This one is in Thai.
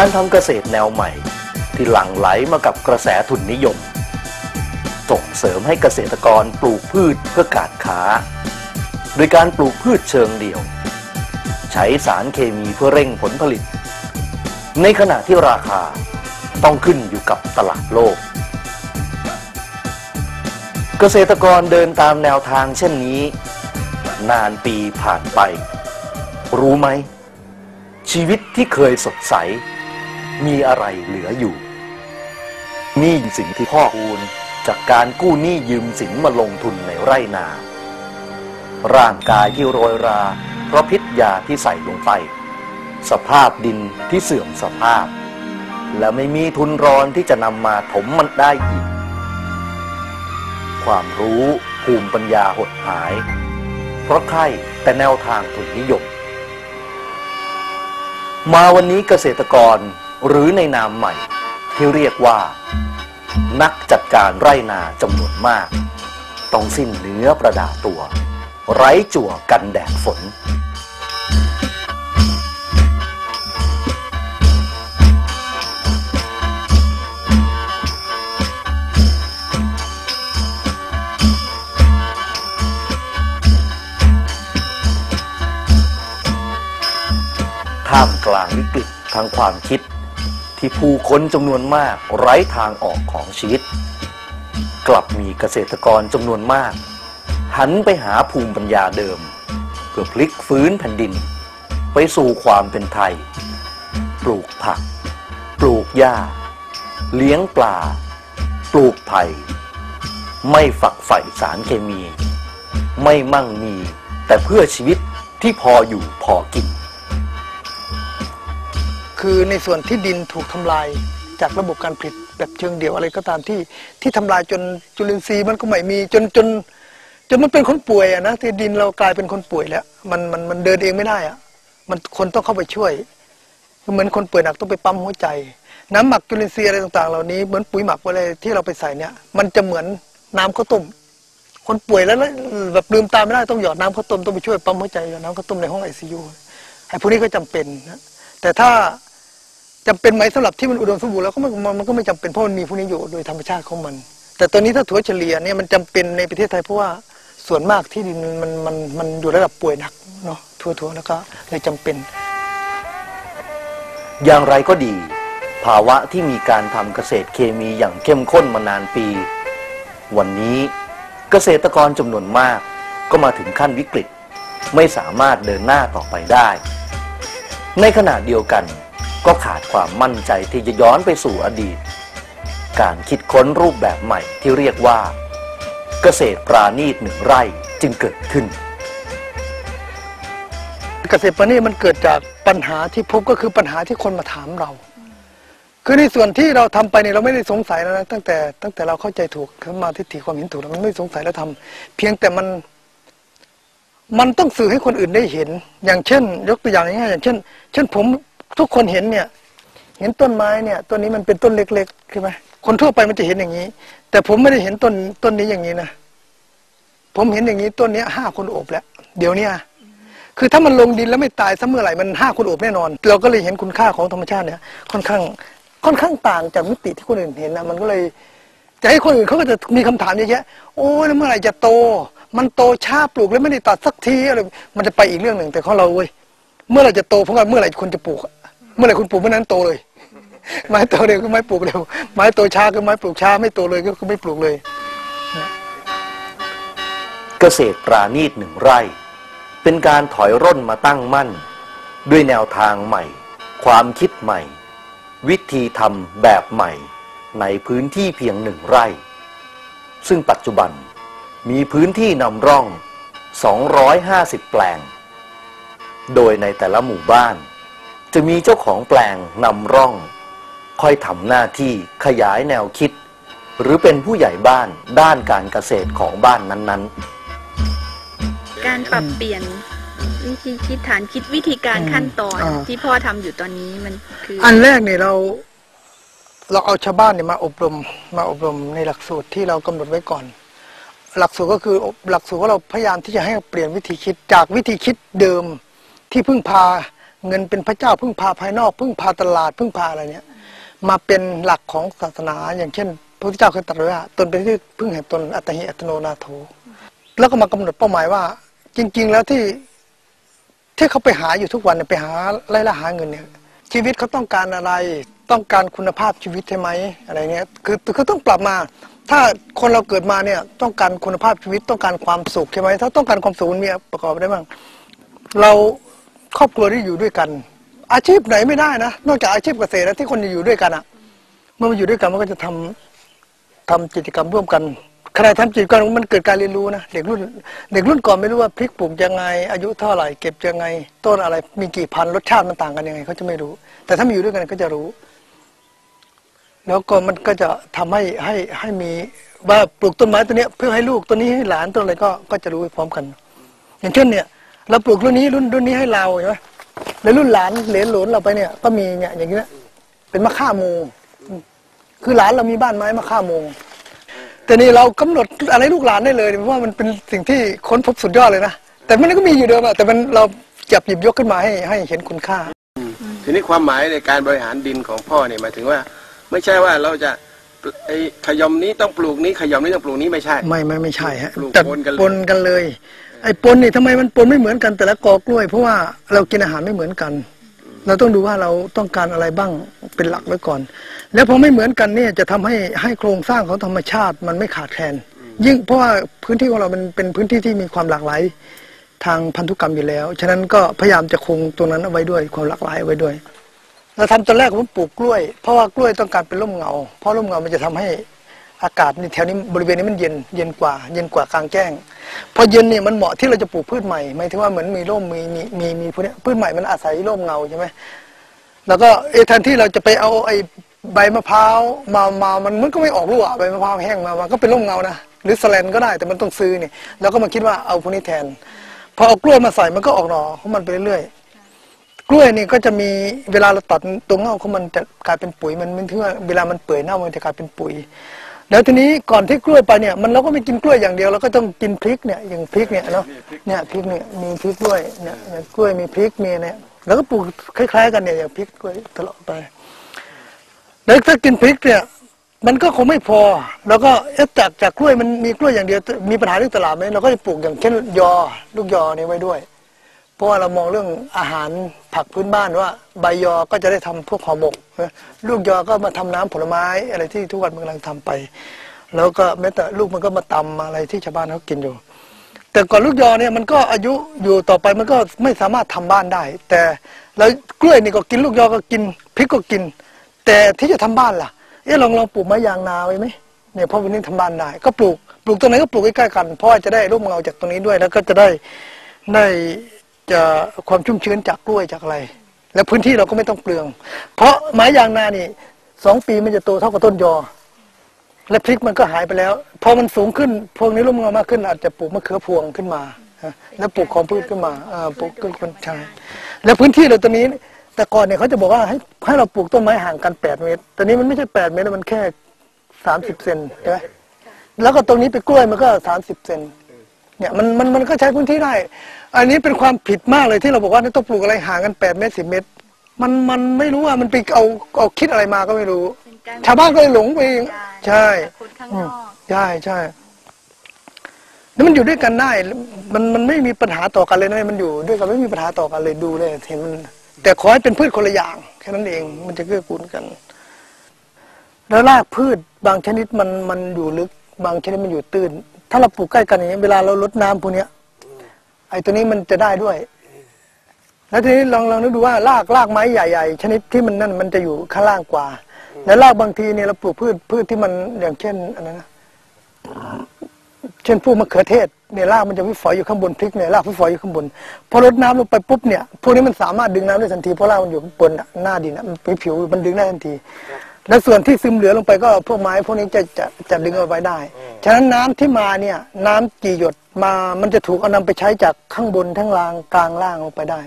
การทำเกษตรแนวใหม่ ที่หลั่งไหลมากับกระแสทุนนิยม ส่งเสริมให้เกษตรกรปลูกพืชเพื่อการค้า โดยการปลูกพืชเชิงเดี่ยว ใช้สารเคมีเพื่อเร่งผลผลิต ในขณะที่ราคาต้องขึ้นอยู่กับตลาดโลก เกษตรกรเดินตามแนวทางเช่นนี้ นานปีผ่านไป รู้ไหมชีวิตที่เคยสดใส มีอะไรเหลืออยู่นี่สิ่งที่พ่อคูณจากการกู้หนี้ยืมสินมาลงทุนในไร่นา ร่างกายที่โรยรา เพราะพิษยาที่ใส่ลงไป สภาพดินที่เสื่อมสภาพ และไม่มีทุนรอนที่จะนำมาถมมันได้อีก ความรู้ภูมิปัญญาหดหาย เพราะใครแต่แนวทางทุนนิยม มาวันนี้เกษตรกร หรือในนามใหม่ที่เรียกว่า นักจัดการไร่นาจำนวนมาก ต้องสิ้นเนื้อประดาตัว ไร้จั่วกันแดดฝน ท่ามกลางวิกฤตทางความคิด ที่ผู้คนจำนวนมากไร้ทางออกของชีวิต กลับมีเกษตรกรจำนวนมาก หันไปหาภูมิปัญญาเดิม เพื่อพลิกฟื้นแผ่นดิน ไปสู่ความเป็นไทย ปลูกผัก ปลูกหญ้า เลี้ยงปลา ปลูกไผ่ไม่ฝักใฝ่สารเคมี ไม่มั่งมี แต่เพื่อชีวิตที่พออยู่พอกิน คือในส่วนที่ดินถูกทำลายจากระบบการผลิตแบบเชิงเดี่ยวอะไรก็ตามที่ที่ทำลายจนจุลินทรีย์มันก็ไม่มีจนจน จนมันเป็นคนป่วยอะนะที่ดินเรากลายเป็นคนป่วยแล้ว มันมันมันเดินเองไม่ได้อะมันคนต้องเข้าไปช่วย เหมือนคนป่วยหนักต้องไปปั๊มหัวใจ น้ำหมักจุลินทรีย์อะไรต่างๆ เหล่านี้เหมือนปุ๋ยหมักอะไรที่เราไปใส่เนี่ย มันจะเหมือนน้ำข้าวต้มคนป่วยแล้วแบบลืมตาไม่ได้ต้องหยอดน้ำข้าวต้มต้องไปช่วยปั๊มหัวใจหยอดน้ำข้าวต้มในห้องไอซียูไอ้พวกนี้ก็จำเป็นนะแต่ถ้า จำเป็นไหมสำหรับที่มันอุดมสมบูรณ์แล้วก็มันมันก็ไม่จำเป็นเพราะมันมีพวกนี้อยู่โดยธรรมชาติของมัน แต่ตอนนี้ถ้าถั่วเฉลี่ยเนี่ยมันจำเป็นในประเทศไทยเพราะว่าส่วนมากที่ดินมันมันมันอยู่ระดับป่วยหนักเนาะทั่วๆแล้วก็เลยจำเป็น อย่างไรก็ดี ภาวะที่มีการทำเกษตรเคมีอย่างเข้มข้นมานานปี วันนี้เกษตรกรจำนวนมากก็มาถึงขั้นวิกฤต ไม่สามารถเดินหน้าต่อไปได้ ในขณะเดียวกัน ก็ขาดความมั่นใจที่จะย้อนไปสู่อดีต การคิดค้นรูปแบบใหม่ที่เรียกว่า เกษตรปราณีตหนึ่งไร่จึงเกิดขึ้น เกษตรปณีตมันเกิดจากปัญหาที่พบก็คือปัญหาที่คนมาถามเรา คือในส่วนที่เราทำไปเนี่ยเราไม่ได้สงสัยแล้วนะตั้งแต่ตั้งแต่เราเข้าใจถูกเข้ามาทิฏฐิความเห็นถูกแล้วมันไม่สงสัยแล้วทำเพียงแต่มันมันต้องสื่อให้คนอื่นได้เห็น อย่างเช่น ยกตัวอย่างง่ายๆอย่างเช่น เช่นผม ทุกคนเห็นเนี่ย เห็นต้นไม้เนี่ยต้นนี้มันเป็นต้นเล็กๆใช่ไหมคนทั่วไปมันจะเห็นอย่างนี้ แต่ผมไม่ได้เห็นต้นต้นนี้อย่างนี้นะผมเห็นอย่างนี้ต้นนี้ห้าคนโอบแล้ว เดี๋ยวนี้คือถ้ามันลงดินแล้วไม่ตายซะเมื่อไหร่มันห้าคนโอบแน่นอน เราก็เลยเห็นคุณค่าของธรรมชาติเนี่ย ค่อนข้างค่อนข้างต่างจากมิติที่คนอื่นเห็นนะมันก็เลยจะให้คนอื่นเขาก็จะมีคำถามเยอะแยะโอ้ยแล้วเมื่อไหร่จะโต มันโตช้าปลูกแล้วไม่ได้ตัดสักทีอะไรมันจะไปอีกเรื่องหนึ่งแต่ของเราเว้ยเมื่อไหร่จะโตเพราะว่าเมื่อไหร่คนจะปลูกอะ เมื่อไหร่คุณปลูกเมื่อนั้นโตเลย ไม้โตเร็วก็ไม้ปลูกเร็ว ไม้โตช้าก็ไม้ปลูกช้า ไม่โตเลยก็คือไม่ปลูกเลย เกษตรปราณีตหนึ่งไร่ เป็นการถอยร่นมาตั้งมั่น ด้วยแนวทางใหม่ ความคิดใหม่ วิธีทำแบบใหม่ ในพื้นที่เพียงหนึ่งไร่ ซึ่งปัจจุบันมีพื้นที่นำร่อง 250 แปลง โดยในแต่ละหมู่บ้าน จะมีเจ้าของแปลงนำร่องค่อยทำหน้าที่ขยายแนวคิด หรือเป็นผู้ใหญ่บ้านด้านการเกษตรของบ้านนั้นๆ การปรับเปลี่ยนวิธีคิดฐานคิดวิธีการอืมขั้นตอนอ่า ที่พ่อทำอยู่ตอนนี้มันคืออันแรกเนี่ยเรา เราเอาชาวบ้านเนี่ยมาอบรมมาอบรมในหลักสูตรที่เรากำหนดไว้ก่อน หลักสูตรก็คือหลักสูตรว่าเราพยายามที่จะให้เปลี่ยนวิธีคิดจากวิธีคิดเดิมที่พึ่งพา เงินเป็นพระเจ้าพึ่งพาภายนอก พึ่งพาตลาดพึ่งพาอะไรเนี่ยมาเป็นหลักของศาสนา อย่างเช่น พระพุทธเจ้าเคยตรัสว่าตนเป็นที่พึ่งแห่งตนอัตหิอัตโนนาโถแล้วก็มากำหนดเป้าหมายว่า จริง ๆ แล้วที่ที่เขาไปหาอยู่ทุกวันเนี่ยไปหาไล่ล่าหาเงินเนี่ย ชีวิตเขาต้องการอะไร ต้องการคุณภาพชีวิตใช่ไหมอะไรเงี้ยคือคือต้องปรับมา ถ้าคนเราเกิดมาเนี่ยต้องการคุณภาพชีวิตต้องการความสุขใช่ไหมถ้าต้องการความสุขมันมีประกอบได้บ้างเรา ครอบครัวที่อยู่ด้วยกัน อาชีพไหนไม่ได้นะ นอกจากอาชีพเกษตรแล้วที่คนจะอยู่ด้วยกันอะเมื่อมันอยู่ด้วยกันมันก็จะทำทำกิจกรรมร่วมกันขณะทำกิจกรรมมันเกิดการเรียนรู้นะเด็กรุ่นเด็กรุ่นก่อนไม่รู้ว่าพริกปลูกยังไง อายุเท่าไหร่เก็บยังไง ต้นอะไร มีกี่พันรสชาติมันต่างกันยังไงเขาจะไม่รู้ แต่ถ้ามาอยู่ด้วยกันก็จะรู้ แล้วก็มันก็จะทำให้ให้ให้มีว่าปลูกต้นไม้ตัวเนี้ยเพื่อให้ลูกตัวนี้ให้หลานตัวอะไรก็ก็จะรู้พร้อมกัน อย่างเช่นเนี่ย เราปลูกรุ่นนี้รุ่นรุ่นนี้ให้เราใช่ไหมแล้วรุ่นหลานเหลนหลนเราไปเนี่ย ก็มีเนี่ยอย่างนี้ยเป็นมะข่าโมงคือหลานเรามีบ้านไม้มะข่าโมงแต่นี่เรากำหนดอะไรลูกหลานได้เลยเพราะว่ามันเป็นสิ่งที่ค้นพบสุดยอดเลยนะแต่มันก็มีอยู่เดิมอะแต่มันเราจับหยิบยกขึ้นมาให้ให้เห็นคุณค่าทีนี้ความหมายในการบริหารดินของพ่อเนี่ยหมายถึงว่า ไม่ใช่ว่าเราจะ ไอ้ขยอมนี้ต้องปลูกนี้ขยอมนี้ต้องปลูกนี้ไม่ใช่ ไม่ไม่ไม่ใช่ฮะปลูกจัดปนกันเลย ปนกันเลย ไอ้ปนนี่ทำไมมันปนไม่เหมือนกันแต่ละกอกล้วย เพราะว่าเรากินอาหารไม่เหมือนกัน เราต้องดูว่าเราต้องการอะไรบ้างเป็นหลักไว้ก่อน แล้วพอไม่เหมือนกันเนี่ยจะทำให้ให้โครงสร้างของธรรมชาติมันไม่ขาดแคลนยิ่งเพราะว่าพื้นที่ของเรามันเป็นพื้นที่ที่มีความหลากหลายทางพันธุกรรมอยู่แล้ว ฉะนั้นก็พยายามจะคงตรงนั้นเอาไว้ด้วยความหลากหลายเอาไว้ด้วย เราทำตอนแรกผมปลูกกล้วย เพราะว่ากล้วยต้องการเป็นร่มเงา เพราะร่มเงามันจะทำให้อากาศในแถวนี้บริเวณนี้มันเย็นเย็นกว่า เย็นกว่ากลางแจ้ง พอเย็นเนี่ยมันเหมาะที่เราจะปลูกพืชใหม่หมายถึงว่าเหมือนมีร่มมีมีมีมีพวกนี้พืชใหม่มันอาศัยร่มเงาใช่ไหมแล้วก็เอแทนที่เราจะไปเอาไอ้ใบมะพร้าวมามามันมันก็ไม่ออกลูกอะใบมะพร้าวแห้งมามันก็เป็นร่มเงานะหรือสแลนก็ได้แต่มันต้องซื้อนี่เราก็มาคิดว่าเอาพวกนี้แทน พอเอากล้วยมาใส่มันก็ออกหน่อของมันไปเรื่อยๆ กล้วยนี่ก็จะมีเวลาเราตัดตรงเงาของมันจะกลายเป็นปุ๋ยมันไม่ถือว่าเวลามันเปื่อยเน่ามันจะกลายเป็นปุ๋ย แล้วทีนี้ก่อนที่กล้วยไปเนี่ยมันเราก็ไม่กินกล้วยอย่างเดียวเราก็ต้องกินพริกเนี่ยอย่างพริกเนี่ยเนาะเนี่ยพริกเนี่ยมีพริกด้วยเนี่ยกล้วยมีพริกมีเนี่ยแล้วก็ปลูกคล้ายๆ กันเนี่ยอย่างพริกกล้วยตลอดไป แล้วถ้ากินพริกเนี่ยมันก็คงไม่พอ แล้วก็เอจากจากกล้วยมันมีกล้วยอย่างเดียว มีปัญหาเรื่องตลาดไหมเราก็จะปลูกอย่างเช่นยอลูกยอนี่ไว้ด้วย เพราะว่าเรามองเรื่องอาหาร ผักพื้นบ้านว่า ใบยอก็จะได้ทำพวกห่อหมกนะลูกยอก็มาทำน้ำผลไม้อะไรที่ทุกวันมันกำลังทำไป แล้วก็แม้แต่ลูกมันก็มาตำอะไรที่ชาวบ้านเขากินอยู่ แต่ก่อนลูกยอเนี่ยมันก็อายุอยู่ต่อไปมันก็ไม่สามารถทำบ้านได้ แต่แล้วกล้วยนี่ก็กินลูกยอก็กินพริกก็กิน แต่ที่จะทำบ้านล่ะเอ๊ะลองลองปลูกไม้ยางนาไว้ไหมเนี่ยเพราะวันนี้ทำบ้านได้ ก็ปลูกปลูกตรงไหนก็ปลูกใกล้ๆกันเพราะว่าจะได้ร่มเงาจากตรงนี้ด้วยแล้วก็จะได้ได้ จะความชุ่มชื้นจากกล้วยจากอะไร แล้วพื้นที่เราก็ไม่ต้องเปลือง เพราะไม้ยางนานี่สองปีมันจะโตเท่ากับต้นยอ และพริกมันก็หายไปแล้ว พอมันสูงขึ้น พวกนี้ร่มเงามากขึ้น อาจจะปลูกมะเขือพวงขึ้นมา แล้วปลูกของพืชขึ้นมาปลูกขึ้นคนชายแล้วพื้นที่เราตัวนี้ แต่ก่อนเนี่ยเขาจะบอกว่าให้ให้เราปลูกต้นไม้ห่างกันแปดเมตรแต่นี้มันไม่ใช่แปดเมตรมันแค่สามสิบเซนใช่ไหมแล้วก็ตรงนี้เป็นกล้วยมันก็สามสิบเซน เนี่ยมันมันมันก็ใช้พื้นที่ได้ อันนี้เป็นความผิดมากเลยที่เราบอกว่าต้องปลูกอะไรห่างกันแปดเมตรสิบเมตร มันมันไม่รู้ว่ามันไปเอาเอาคิดอะไรมาก็ไม่รู้เป็นการชาวบ้านก็เลยหลงไปเองใช่คนข้างอืนมอกใช่ใช่แล้วมันอยู่ด้วยกันได้ มันมันไม่มีปัญหาต่อกันเลยนะมันอยู่ด้วยกันไม่มีปัญหาต่อกันเลยดูเลยเห็นมัน แต่ขอให้เป็นพืชคนละอย่างแค่นั้นเองมันจะเกื้อกูลกัน แล้วรากพืชบางชนิดมันมันอยู่ลึก บางชนิดมันอยู่ตื้น ถ้าเราปลูกใกล้กันอย่างนี้ยเวลาเราลดน้ำพวกเนี้ยไอ้ตัวนี้มันจะได้ด้วย แล้วทีนี้ลองลองนึกดูว่ารากรากไม้ใหญ่ๆ ชนิดที่มันนั่นมันจะอยู่ข้างล่างกว่า แล้วรากบางทีเนี่ยเราปลูกพืชพืชที่มันอย่างเช่นอะไรนะเช่นพวกมะเขือเทศเนี่ยรากมันจะวิฝอยอยู่ข้างบนพริกเนี่ยรากวิฝอยอยู่ข้างบนพอรดน้ำลงไปปุ๊บเนี่ยพวกนี้มันสามารถดึงน้ำได้ทันทีเพราะรากมันอยู่ข้างบนอะหน้าดินอะมันเป็นผิวมันดึงได้ทันที และส่วนที่ซึมเหลือลงไปก็พวกไม้พวกนี้จะจะจะดึงเอาไว้ได้ ฉะนั้นน้ำที่มาเนี่ยน้ำกี่หยดมามันจะถูกเอานำไปใช้จากข้างบนทั้งล่างกลางล่างลงไปได้